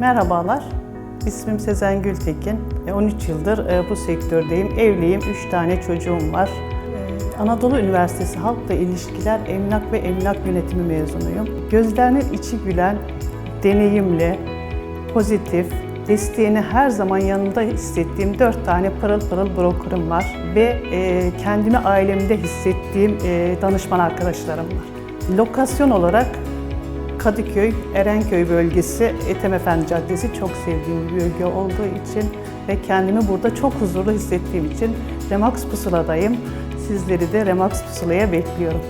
Merhabalar, ismim Sezen Gültekin. E, 13 yıldır e, bu sektördeyim. Evliyim, 3 tane çocuğum var. E, Anadolu Üniversitesi Halkla İlişkiler Emlak ve Emlak Yönetimi mezunuyum. Gözlerinin içi gülen, deneyimli, pozitif, desteğini her zaman yanında hissettiğim 4 tane pırıl pırıl brokerim var. Ve e, kendimi ailemde hissettiğim e, danışman arkadaşlarım var. Lokasyon olarak Kadıköy, Erenköy bölgesi, Ethem Caddesi çok sevdiğim bir bölge olduğu için ve kendimi burada çok huzurlu hissettiğim için Remax Pusula'dayım. Sizleri de Remax Pusula'ya bekliyorum.